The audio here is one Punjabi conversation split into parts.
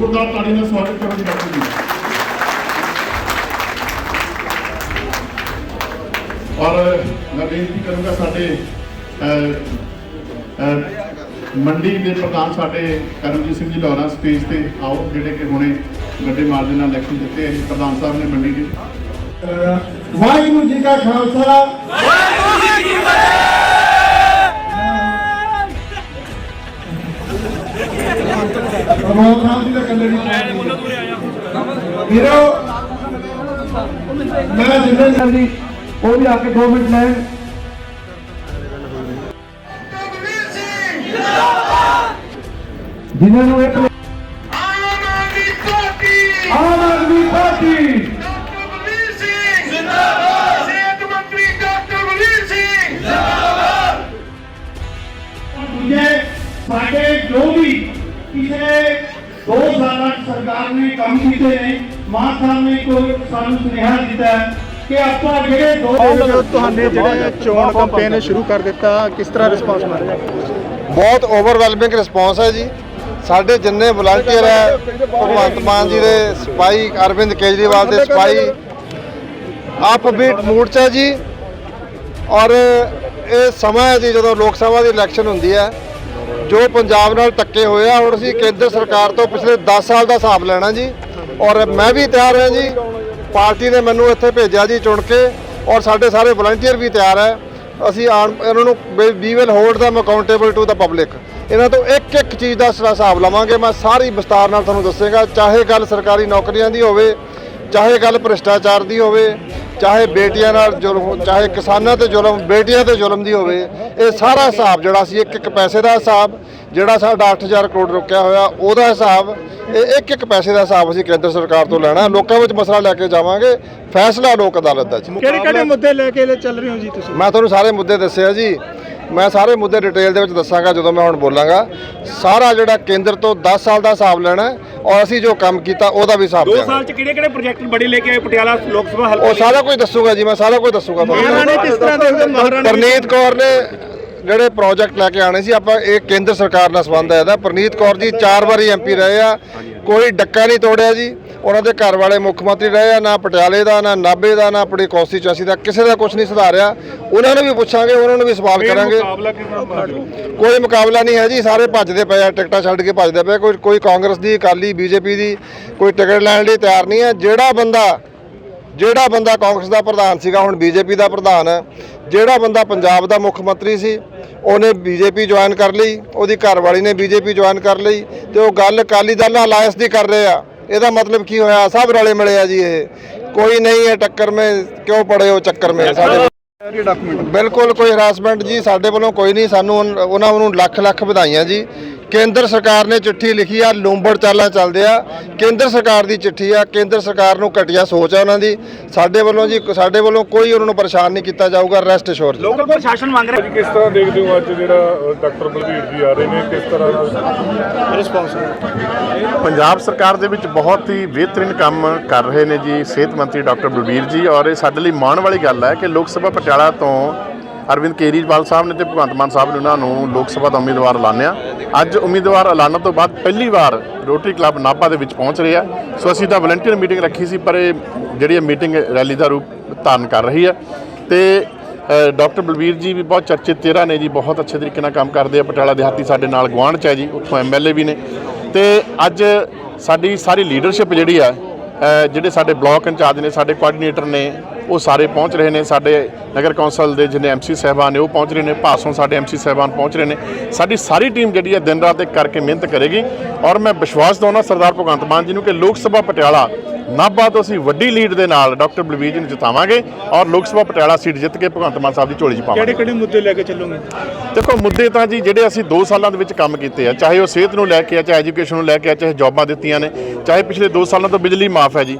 ਜ਼ੋਰਦਾਰ ਤਾੜੀ ਨਾਲ ਸਵਾਗਤ ਕਰਾਂਗੇ ਡਾਕਟਰ ਜੀ ਔਰ ਮੈਂ ਬੇਨਤੀ ਕਰੂੰਗਾ ਸਾਡੇ ਮੰਡੀ ਦੇ ਪ੍ਰਧਾਨ ਸਾਡੇ ਕਰਮਜੀਤ ਸਿੰਘ ਜੀ ਲਾਹੌਰਾ ਸਟੇਜ ਤੇ ਆਓ, ਜਿਹੜੇ ਕਿ ਹੁਣੇ ਗੱਡੇ ਮਾਰਦੇ ਨਾਲ ਇਲੈਕਸ਼ਨ ਜਿੱਤੇ ਪ੍ਰਧਾਨ ਸਾਹਿਬ ਨੇ ਮੰਡੀ ਦੇ ਵਾਹਿਗੁਰੂ ਜੀ ਕਾ ਖਾਲਸਾ ਪ੍ਰਮੋਦ ਸਾਹਿਬ ਜੀ ਦਾ ਕੱਲੇ ਨਹੀਂ ਵੀਰੋ ਮੈਂ ਜਿੰਨੇ ਸਰ ਜੀ ਉਹ ਵੀ ਆ ਕੇ 2 ਮਿੰਟ ਲੈਣ। ਜਿਨ੍ਹਾਂ ਨੂੰ ਇੱਕ ਦੋ ਸਾਲਾਂ ਸਰਕਾਰ ਨੇ ਕੰਮ ਕੀਤੇ ਨੇ। ਮਾਨ ਸਾਹਿਬ ਨੇ ਕੋਈ ਸਾਨੂੰ ਸੁਨੇਹਾ ਦਿੱਤਾ ਹੈ ਕਿ ਆਪਾਂ ਜਿਹੜੇ ਦੋ ਤੁਹਾਡੇ ਜਿਹੜੇ ਚੋਣ ਕੈਂਪੇਨ ਸ਼ੁਰੂ ਕਰ ਦਿੱਤਾ ਕਿਸ ਤਰ੍ਹਾਂ ਰਿਸਪਾਂਸ ਮਿਲ ਰਿਹਾ? ਬਹੁਤ ਓਵਰਵੈਲਮਿੰਗ ਰਿਸਪੌਂਸ ਹੈ ਜੀ। ਸਾਡੇ ਜਿੰਨੇ ਵਲੰਟੀਅਰ ਹੈ ਭਗਵੰਤ ਮਾਨ ਜੀ ਦੇ ਸਿਪਾਹੀ ਅਰਵਿੰਦ ਕੇਜਰੀਵਾਲ ਦੇ ਸਿਪਾਹੀ ਅਪਬੀਟ ਮੂਡ 'ਚ ਹੈ ਜੀ। ਔਰ ਇਹ ਸਮਾਂ ਹੈ ਜੀ ਜਦੋਂ ਲੋਕ ਸਭਾ ਦੀ ਇਲੈਕਸ਼ਨ ਹੁੰਦੀ ਹੈ। ਜੋ ਪੰਜਾਬ ਨਾਲ ਟੱਕੇ ਹੋਏ ਆ, ਹੁਣ ਅਸੀਂ ਕੇਂਦਰ ਸਰਕਾਰ ਤੋਂ ਪਿਛਲੇ 10 ਸਾਲ ਦਾ ਹਿਸਾਬ ਲੈਣਾ ਜੀ। ਔਰ ਮੈਂ ਵੀ ਤਿਆਰ ਹਾਂ ਜੀ। ਪਾਰਟੀ ਨੇ ਮੈਨੂੰ ਇੱਥੇ ਭੇਜਿਆ ਜੀ ਚੁਣ ਕੇ, ਔਰ ਸਾਡੇ ਸਾਰੇ ਵਲੰਟੀਅਰ ਵੀ ਤਿਆਰ ਹੈ। ਅਸੀਂ ਆਣ, ਇਹਨਾਂ ਨੂੰ ਵੀ will hold them accountable to the public ਇਹਨਾਂ ਤੋਂ ਇੱਕ ਇੱਕ ਚੀਜ਼ ਦਾ ਹਿਸਾਬ ਲਵਾਂਗੇ, ਮੈਂ ਸਾਰੀ ਵਿਸਤਾਰ ਨਾਲ ਤੁਹਾਨੂੰ ਦੱਸੇਗਾ। ਚਾਹੇ ਗੱਲ ਸਰਕਾਰੀ ਨੌਕਰੀਆਂ ਦੀ ਹੋਵੇ, ਚਾਹੇ ਗੱਲ ਭ੍ਰਿਸ਼ਟਾਚਾਰ ਦੀ ਹੋਵੇ ਚਾਹੇ ਬੇਟੀਆਂ ਨਾਲ ਜ਼ੁਲਮ ਚਾਹੇ ਕਿਸਾਨਾਂ ਤੇ ਜ਼ੁਲਮ ਬੇਟੀਆਂ ਤੇ ਜ਼ੁਲਮ ਦੀ ਹੋਵੇ ਇਹ ਸਾਰਾ ਹਿਸਾਬ ਜਿਹੜਾ ਸੀ ਇੱਕ ਇੱਕ ਪੈਸੇ ਦਾ ਹਿਸਾਬ ਜਿਹੜਾ ਸਾਡਾ 8000 ਕਰੋੜ ਰੁਕਿਆ ਹੋਇਆ ਉਹਦਾ ਹਿਸਾਬ ਇਹ ਇੱਕ ਇੱਕ ਪੈਸੇ ਦਾ ਹਿਸਾਬ ਅਸੀਂ ਕੇਂਦਰ ਸਰਕਾਰ ਤੋਂ ਲੈਣਾ। ਲੋਕਾਂ ਵਿੱਚ ਮਸਲਾ ਲੈ ਕੇ ਜਾਵਾਂਗੇ। ਫੈਸਲਾ ਲੋਕ ਅਦਾਲਤ ਦਾ ਜੀ। ਕਿਹੜੇ ਕਿਹੜੇ ਮੁੱਦੇ ਲੈ ਕੇ ਚੱਲ ਰਹੇ ਹੋ ਜੀ ਤੁਸੀਂ? ਮੈਂ ਤੁਹਾਨੂੰ ਸਾਰੇ ਮੁੱਦੇ ਦੱਸਿਆ ਜੀ। ਮੈਂ ਸਾਰੇ ਮੁੱਦੇ ਡਿਟੇਲ ਦੇ ਵਿੱਚ ਦੱਸਾਂਗਾ ਜਦੋਂ ਮੈਂ ਹੁਣ ਬੋਲਾਂਗਾ। ਸਾਰਾ ਜਿਹੜਾ ਕੇਂਦਰ ਤੋਂ 10 ਸਾਲ ਦਾ ਹਿਸਾਬ ਲੈਣਾ ਹੈ ਔਰ ਅਸੀਂ ਜੋ ਕੰਮ ਕੀਤਾ ਉਹਦਾ ਵੀ ਹਿਸਾਬ ਦੋ ਦੇਣਾ ਸਾਲ ਚ ਕਿਹੜੇ ਕਿਹੜੇ ਪ੍ਰੋਜੈਕਟ ਬੜੇ ਲੈ ਕੇ ਆਏ? ਪਟਿਆਲਾ ਲੋਕ ਸਭਾ ਹਲਕੇ ਉਹ ਸਾਰਾ ਕੁਝ ਦੱਸੂਗਾ ਜੀ ਮੈਂ ਸਾਰਾ ਕੁਝ ਦੱਸੂਗਾ ਮਹਾਰਾਣੀ ਕਿਸ ਤਰ੍ਹਾਂ ਦੇਖਦੇ ਮਹਾਰਾਣੀ ਪ੍ਰਨੀਤ ਕੌਰ ਨੇ ਜਿਹੜੇ ਪ੍ਰੋਜੈਕਟ ਲੈ ਕੇ ਆਣੇ ਸੀ ਆਪਾਂ ਇਹ ਕੇਂਦਰ ਸਰਕਾਰ ਨਾਲ ਸੰਬੰਧ ਹੈ ਇਹਦਾ। ਪ੍ਰਨੀਤ ਕੌਰ ਜੀ ਚਾਰ ਵਾਰੀ ਐਮਪੀ ਰਹੇ ਆ। ਕੋਈ ਡੱਕਾ ਨਹੀਂ ਤੋੜਿਆ ਜੀ। ਉਹਨਾਂ ਦੇ ਘਰ ਵਾਲੇ ਮੁੱਖ ਮੰਤਰੀ ਰਹੇ ਆ ਨਾ ਪਟਿਆਲੇ ਦਾ ਨਾ ਨਾਭੇ ਦਾ ਨਾ ਆਪਣੀ ਕੌਂਸਟੀਚੁਐਂਸੀ ਦਾ ਕਿਸੇ ਦਾ ਕੁਝ ਨਹੀਂ ਸੁਧਾਰਿਆ। ਉਹਨਾਂ ਨੂੰ ਵੀ ਪੁੱਛਾਂਗੇ ਉਹਨਾਂ ਨੂੰ ਵੀ ਸਵਾਲ ਕਰਾਂਗੇ? ਕੋਈ ਮੁਕਾਬਲਾ ਨਹੀਂ ਹੈ ਜੀ ਸਾਰੇ ਭੱਜਦੇ ਪਏ ਆ ਟਿਕਟਾਂ ਛੱਡ ਕੇ ਭੱਜਦੇ ਪਏ ਕੋਈ ਕੋਈ ਕਾਂਗਰਸ ਦੀ ਅਕਾਲੀ ਬੀਜੇਪੀ ਦੀ ਕੋਈ ਟਿਕਟ ਲੈਣ ਲਈ ਤਿਆਰ ਨਹੀਂ ਹੈ। ਜਿਹੜਾ ਬੰਦਾ ਜਿਹੜਾ ਬੰਦਾ ਕਾਂਗਰਸ ਦਾ ਪ੍ਰਧਾਨ ਸੀਗਾ ਹੁਣ ਬੀਜੇਪੀ ਦਾ ਪ੍ਰਧਾਨ ਹੈ। ਜਿਹੜਾ ਬੰਦਾ ਪੰਜਾਬ ਦਾ ਮੁੱਖ ਮੰਤਰੀ ਸੀ ਉਹਨੇ ਬੀਜੇਪੀ ਜੁਆਇਨ ਕਰ ਲਈ ਉਹਦੀ ਘਰਵਾਲੀ ਨੇ ਬੀਜੇਪੀ ਜੁਆਇਨ ਕਰ ਲਈ ਤੇ ਉਹ ਗੱਲ ਅਕਾਲੀ ਦਲ ਨਾਲ ਅਲਾਇੰਸ ਦੀ ਕਰ ਰਹੇ ਆ। ਇਹਦਾ ਮਤਲਬ ਕੀ ਹੋਇਆ? ਸਭ ਰਲੇ ਮਿਲੇ ਆ ਜੀ ਇਹ। ਕੋਈ ਨਹੀਂ ਹੈ ਟੱਕਰ ਮੇ ਕਿਉਂ ਪੜੇ ਹੋ ਚੱਕਰ ਮੇ? ਸਾਡੇ ਬਿਲਕੁਲ ਕੋਈ ਹਰਾਸਮੈਂਟ ਜੀ ਸਾਡੇ ਵੱਲੋਂ ਕੋਈ ਨਹੀਂ ਸਾਨੂੰ ਉਹਨਾਂ ਨੂੰ ਲੱਖ ਲੱਖ ਵਧਾਈਆਂ ਜੀ। ਕੇਂਦਰ ਸਰਕਾਰ ਨੇ ਚਿੱਠੀ ਲਿਖੀ ਆ ਲੂੰਬੜ ਚਾਲਾਂ ਚੱਲਦੇ ਆ। ਕੇਂਦਰ ਸਰਕਾਰ ਦੀ ਚਿੱਠੀ ਆ ਕੇਂਦਰ ਸਰਕਾਰ ਨੂੰ ਘਟੀਆ ਸੋਚ ਆ ਉਹਨਾਂ ਦੀ। ਸਾਡੇ ਵੱਲੋਂ ਜੀ ਸਾਡੇ ਵੱਲੋਂ ਕੋਈ ਉਹਨਾਂ ਨੂੰ ਪਰੇਸ਼ਾਨ ਨਹੀਂ ਕੀਤਾ ਜਾਊਗਾ ਰੈਸਟ ਅਸ਼ੋਰ ਜੀ ਲੋਕਲ ਪ੍ਰਸ਼ਾਸਨ ਮੰਗ ਰਿਹਾ। ਕਿਸ ਤਰ੍ਹਾਂ ਦੇਖਦੇ ਹੋ ਅੱਜ ਜਿਹੜਾ ਡਾਕਟਰ ਬਲਬੀਰ ਜੀ ਆ ਰਹੇ ਨੇ? ਕਿਸ ਤਰ੍ਹਾਂ ਰਿਸਪੌਂਸ ਪੰਜਾਬ ਸਰਕਾਰ ਦੇ ਵਿੱਚ ਬਹੁਤ ਹੀ ਬਿਹਤਰੀਨ ਕੰਮ ਕਰ ਰਹੇ ਨੇ ਜੀ ਸਿਹਤ ਮੰਤਰੀ ਡਾਕਟਰ ਬਲਬੀਰ ਜੀ। ਔਰ ਇਹ ਸਾਡੇ ਲਈ ਮਾਣ ਵਾਲੀ ਗੱਲ ਹੈ ਕਿ ਲੋਕ ਸਭਾ ਪਟਿਆਲਾ ਤੋਂ ਅਰਵਿੰਦ ਕੇਜਰੀਵਾਲ ਸਾਹਿਬ ਨੇ ਤੇ ਭਗਵੰਤ ਮਾਨ ਸਾਹਿਬ ਨੇ ਉਹਨਾਂ ਨੂੰ ਲੋਕ ਸਭਾ ਦਾ ਉਮੀਦਵਾਰ ਐਲਾਨਿਆ। ਅੱਜ ਉਮੀਦਵਾਰ ਐਲਾਨਣ ਤੋਂ ਬਾਅਦ ਪਹਿਲੀ ਵਾਰ ਰੋਟਰੀ ਕਲੱਬ ਨਾਭਾ ਦੇ ਵਿੱਚ ਪਹੁੰਚ ਰਹੇ। ਆ ਸੋ ਅਸੀਂ ਤਾਂ ਵਲੰਟੀਅਰ ਮੀਟਿੰਗ ਰੱਖੀ ਸੀ ਪਰ ਇਹ ਜਿਹੜੀ ਇਹ ਮੀਟਿੰਗ ਰੈਲੀ ਦਾ ਰੂਪ ਧਾਰਨ ਕਰ ਰਹੀ ਹੈ। ਤੇ ਅ, ਡਾਕਟਰ ਬਲਬੀਰ ਜੀ ਵੀ ਬਹੁਤ ਚਰਚਿਤ ਚਿਹਰਾ ਨੇ ਜੀ ਬਹੁਤ ਅੱਛੇ ਤਰੀਕੇ ਨਾਲ ਕੰਮ ਕਰਦੇ ਆ। ਪਟਿਆਲਾ ਦਿਹਾਤੀ ਸਾਡੇ ਨਾਲ ਗੁਆਂਢ ਚ ਹੈ ਜੀ ਉੱਥੋਂ ਐਮਐਲਏ ਵੀ ਨੇ। ਤੇ ਅੱਜ ਸਾਡੀ ਸਾਰੀ ਲੀਡਰਸ਼ਿਪ ਜਿਹੜੀ ਆ ਜਿਹੜੇ ਸਾਡੇ ਬਲਾਕ ਇੰਚਾਰਜ ਨੇ, ਸਾਡੇ ਕੋਆਰਡੀਨੇਟਰ ਨੇ, ਉਹ ਸਾਰੇ ਪਹੁੰਚ ਰਹੇ ਨੇ। ਸਾਡੇ ਨਗਰ ਕੌਂਸਲ ਦੇ ਜਿਹਨੇ ਐਮਸੀ ਸਾਹਿਬਾਨ ਨੇ, ਉਹ ਪਹੁੰਚ ਰਹੇ ਨੇ। ਭਾਸੋਂ ਸਾਡੇ ਐਮਸੀ ਸਾਹਿਬਾਨ ਪਹੁੰਚ ਰਹੇ ਨੇ। ਸਾਡੀ ਸਾਰੀ ਟੀਮ ਜਿਹੜੀ ਹੈ ਦਿਨ ਰਾਤ ਇੱਕ ਕਰਕੇ ਮਿਹਨਤ ਕਰੇਗੀ। ਔਰ ਮੈਂ ਵਿਸ਼ਵਾਸ ਦਵਾਉਣਾ ਸਰਦਾਰ ਭਗਵੰਤ ਮਾਨ ਜੀ ਨੂੰ ਕਿ ਲੋਕ ਸਭਾ ਪਟਿਆਲਾ ਨਾਭਾ ਤੋਂ ਅਸੀਂ ਵੱਡੀ ਲੀਡ ਦੇ ਨਾਲ ਡਾਕਟਰ ਬਲਬੀਰ ਜੀ ਨੂੰ ਜਿਤਾਵਾਂਗੇ ਔਰ ਲੋਕ ਸਭਾ ਪਟਿਆਲਾ ਸੀਟ ਜਿੱਤ ਕੇ ਭਗਵੰਤ ਮਾਨ ਸਾਹਿਬ ਦੀ ਝੋਲੀ 'ਚ ਪਾਵਾਂਗੇ। ਕਿਹੜੇ ਕਿਹੜੇ ਮੁੱਦੇ ਲੈ ਕੇ ਚੱਲੋਗੇ? ਦੇਖੋ ਮੁੱਦੇ ਤਾਂ ਜੀ ਜਿਹੜੇ ਅਸੀਂ 2 ਸਾਲਾਂ ਦੇ ਵਿੱਚ ਕੰਮ ਕੀਤੇ ਆ ਚਾਹੇ ਉਹ ਸਿਹਤ ਨੂੰ ਲੈ ਕੇ ਆ ਚਾਹੇ ਐਜੂਕੇਸ਼ਨ ਨੂੰ ਲੈ ਕੇ ਆ ਚਾਹੇ ਜੌਬਾਂ ਦਿੱਤੀਆਂ ਨੇ ਚਾਹੇ ਪਿਛਲੇ 2 ਸਾਲਾਂ ਤੋਂ ਬਿਜਲੀ ਮਾਫ ਹੈ ਜੀ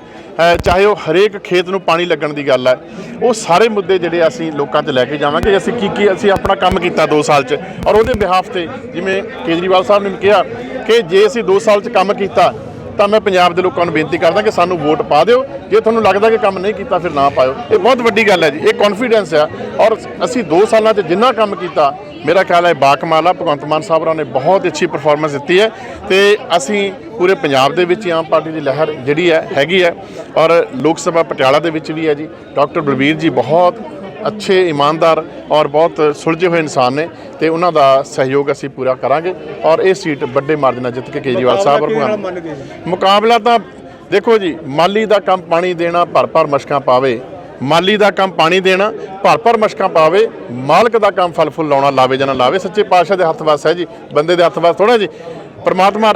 ਚਾਹੇ ਉਹ ਹਰੇਕ ਖੇਤ ਨੂੰ ਪਾਣੀ ਲੱਗਣ ਦੀ ਗੱਲ ਹੈ ਉਹ ਸਾਰੇ ਮੁੱਦੇ ਜਿਹੜੇ ਅਸੀਂ ਲੋਕਾਂ 'ਚ ਲੈ ਕੇ ਜਾਵਾਂਗੇ। ਅਸੀਂ ਕੀ ਕੀ ਅਸੀਂ ਆਪਣਾ ਕੰਮ ਕੀਤਾ 2 ਸਾਲ 'ਚ ਔਰ ਉਹਦੇ ਬਿਹਾਫ ਤੇ ਜਿਵੇਂ ਕੇਜਰੀਵਾਲ ਸਾਹਿਬ ਨੇ ਕਿਹਾ ਕਿ ਜੇ ਅਸੀਂ 2 ਸਾਲ 'ਚ ਕੰਮ ਕੀਤਾ ਤਾਂ ਮੈਂ ਪੰਜਾਬ ਦੇ ਲੋਕਾਂ ਨੂੰ ਬੇਨਤੀ ਕਰਦਾ ਕਿ ਸਾਨੂੰ ਵੋਟ ਪਾ ਦਿਓ। ਜੇ ਤੁਹਾਨੂੰ ਲੱਗਦਾ ਕਿ ਕੰਮ ਨਹੀਂ ਕੀਤਾ, ਫਿਰ ਨਾ ਪਾਇਓ। ਇਹ ਬਹੁਤ ਵੱਡੀ ਗੱਲ ਹੈ ਜੀ। ਇਹ ਕੌਨਫੀਡੈਂਸ ਆ। ਔਰ ਅਸੀਂ 2 ਸਾਲਾਂ 'ਚ ਜਿੰਨਾ ਕੰਮ ਕੀਤਾ, ਮੇਰਾ ਖਿਆਲ ਹੈ ਬਾਕਮਾਲ ਆ ਭਗਵੰਤ ਮਾਨ ਸਾਹਿਬ ਹੋਰਾਂ ਨੇ ਬਹੁਤ ਅੱਛੀ ਪਰਫਾਰਮੈਂਸ ਦਿੱਤੀ ਹੈ। ਤੇ ਅਸੀਂ ਪੂਰੇ ਪੰਜਾਬ ਦੇ ਵਿੱਚ ਹੀ ਆਮ ਪਾਰਟੀ ਦੀ ਲਹਿਰ ਜਿਹੜੀ ਹੈ, ਹੈਗੀ ਹੈ। ਔਰ ਲੋਕ ਸਭਾ ਪਟਿਆਲਾ ਦੇ ਵਿੱਚ ਵੀ ਹੈ ਜੀ। ਡਾਕਟਰ ਬਲਬੀਰ ਜੀ ਬਹੁਤ ਅੱਛੇ ਇਮਾਨਦਾਰ ਔਰ ਬਹੁਤ ਸੁਲਝੇ ਹੋਏ ਇਨਸਾਨ ਨੇ ਤੇ ਉਹਨਾਂ ਦਾ ਸਹਿਯੋਗ ਅਸੀਂ ਪੂਰਾ ਕਰਾਂਗੇ ਔਰ ਇਹ ਸੀਟ ਵੱਡੇ ਮਾਰਜਨ ਨਾਲ ਜਿੱਤ ਕੇ ਕੇਜਰੀਵਾਲ ਸਾਹਿਬ ਜੀ? ਮੁਕਾਬਲਾ ਤਾਂ ਦੇਖੋ ਜੀ ਮਾਲੀ ਦਾ ਕੰਮ ਪਾਣੀ ਦੇਣਾ ਭਰ ਭਰ ਮਸ਼ਕਾਂ ਪਾਵੇ। ਮਾਲੀ ਦਾ ਕੰਮ ਪਾਣੀ ਦੇਣਾ ਭਰ ਭਰ ਮਸ਼ਕਾਂ ਪਾਵੇ ਮਾਲਕ ਦਾ ਕੰਮ ਫਲ ਫੁੱਲ ਲਾਉਣਾ ਲਾਵੇ ਜਾਂ ਨਾ ਲਾਵੇ ਸੱਚੇ ਪਾਤਸ਼ਾਹ ਦੇ ਹੱਥ ਵੱਸ ਹੈ ਜੀ ਬੰਦੇ ਦੇ ਹੱਥ ਵੱਸ ਥੋੜਾ ਜੀ। ਪਰਮਾਤਮਾ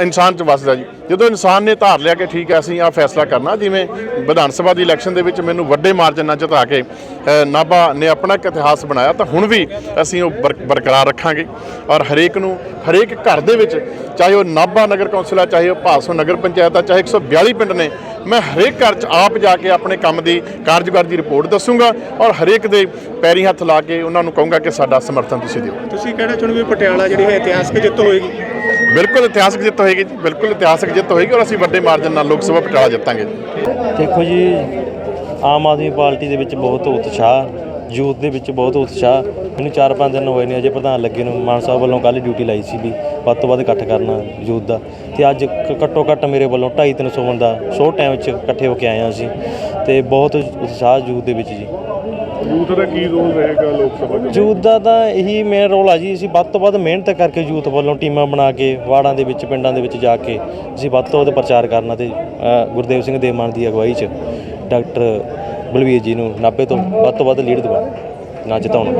ਇਨਸਾਨ ਚ ਵਸਦਾ ਜੀ। ਜਦੋਂ ਇਨਸਾਨ ਨੇ ਧਾਰ ਲਿਆ ਕਿ ਠੀਕ ਹੈ, ਅਸੀਂ ਆ ਫੈਸਲਾ ਕਰਨਾ, ਜਿਵੇਂ ਵਿਧਾਨ ਸਭਾ ਦੀ ਇਲੈਕਸ਼ਨ ਦੇ ਵਿੱਚ ਮੈਨੂੰ ਵੱਡੇ ਮਾਰਜਨ ਨਾਲ ਜਿਤਾ ਕੇ ਨਾਭਾ ਨੇ ਆਪਣਾ ਇੱਕ ਇਤਿਹਾਸ ਬਣਾਇਆ, ਤਾਂ ਹੁਣ ਵੀ ਅਸੀਂ ਉਹ ਬਰ- ਬਰਕਰਾਰ ਰੱਖਾਂਗੇ। ਔਰ ਹਰੇਕ ਨੂੰ, ਹਰੇਕ ਘਰ ਦੇ ਵਿੱਚ, ਚਾਹੇ ਉਹ ਨਾਭਾ ਨਗਰ ਕੌਂਸਲ ਆ, ਚਾਹੇ ਉਹ ਭਾਸੋ ਨਗਰ ਪੰਚਾਇਤ ਆ, ਚਾਹੇ 142 ਪਿੰਡ ਨੇ, ਮੈਂ ਹਰੇਕ ਘਰ 'ਚ ਆਪ ਜਾ ਕੇ ਆਪਣੇ ਕੰਮ ਦੀ ਕਾਰਜਕਾਰੀ ਦੀ ਰਿਪੋਰਟ ਦੱਸੂਗਾ ਔਰ ਹਰੇਕ ਦੇ ਪੈਰੀ ਹੱਥ ਲਾ ਕੇ ਉਹਨਾਂ ਨੂੰ ਕਹੂੰਗਾ ਕਿ ਸਾਡਾ ਸਮਰਥਨ ਤੁਸੀਂ ਦਿਓ। ਤੁਸੀਂ ਕਹਿਣਾ ਚਾਹੁੰਦੇ ਪਟਿਆਲਾ ਜਿਹੜੀ ਹੈ ਇਤਿਹਾਸਕ ਜਿੱਤ ਹੋਏਗੀ? ਬਿਲਕੁਲ ਇਤਿਹਾਸਕ ਜਿੱਤ ਹੋਏਗੀ ਜੀ, ਬਿਲਕੁਲ ਇਤਿਹਾਸਕ ਜਿੱਤ ਹੋਏਗੀ ਔਰ ਅਸੀਂ ਵੱਡੇ ਮਾਰਜਨ ਨਾਲ ਲੋਕ ਸਭਾ ਪਟਿਆਲਾ ਜਿੱਤਾਂਗੇ ਦੇਖੋ ਜੀ, ਆਮ ਆਦਮੀ ਪਾਰਟੀ ਦੇ ਵਿੱਚ ਬਹੁਤ ਉਤਸ਼ਾਹ, ਯੂਥ ਦੇ ਵਿੱਚ ਬਹੁਤ ਉਤਸ਼ਾਹ। ਮੈਨੂੰ 4-5 ਦਿਨ ਹੋਏ ਨੇ, ਅਜੇ ਪ੍ਰਧਾਨ ਲੱਗੇ ਨੂੰ, ਮਾਨ ਸਾਹਿਬ ਵੱਲੋਂ ਕੱਲ ਡਿਊਟੀ ਲਾਈ ਸੀ ਵੀ ਵੱਧ ਤੋਂ ਵੱਧ ਇਕੱਠ ਕਰਨਾ ਯੂਥ ਦਾ। ਤੇ ਅੱਜ ਘੱਟੋ ਘੱਟ ਮੇਰੇ ਵੱਲੋਂ 2.5-300 ਬੰਦਾ ਸ਼ੋਰਟ ਟਾਈਮ ਵਿੱਚ ਇਕੱਠੇ ਹੋ ਕੇ ਆਏ ਹਾਂ ਅਸੀਂ। ਤੇ ਬਹੁਤ ਉਤਸ਼ਾਹ ਯੂਥ ਦੇ ਵਿੱਚ ਜੀ। ਯੂਥ ਦਾ ਕੀ ਰੋਲ ਰਹੇਗਾ ਲੋਕ ਸਭਾ ਚ? ਯੂਥ ਦਾ ਤਾਂ ਇਹੀ ਮੇਨ ਰੋਲ ਆ ਜੀ। ਅਸੀਂ ਵੱਧ ਤੋਂ ਵੱਧ ਮਿਹਨਤ ਕਰਕੇ ਯੂਥ ਵੱਲੋਂ ਟੀਮਾਂ ਬਣਾ ਕੇ, ਵਾਰਡਾਂ ਦੇ ਵਿੱਚ, ਪਿੰਡਾਂ ਦੇ ਵਿੱਚ ਜਾ ਕੇ ਅਸੀਂ ਵੱਧ ਤੋਂ ਵੱਧ ਪ੍ਰਚਾਰ ਕਰਨਾ ਤੇ ਗੁਰਦੇਵ ਸਿੰਘ ਦੇਮਾਨ ਦੀ ਅਗਵਾਈ 'ਚ ਡਾਕਟਰ ਬਲਵੀਰ ਜੀ ਨੂੰ ਨਾਭੇ ਤੋਂ ਵੱਧ ਤੋਂ ਵੱਧ ਲੀਡ ਦਿਵਾ ਨਾ ਜਿਤਾਉਣਾ।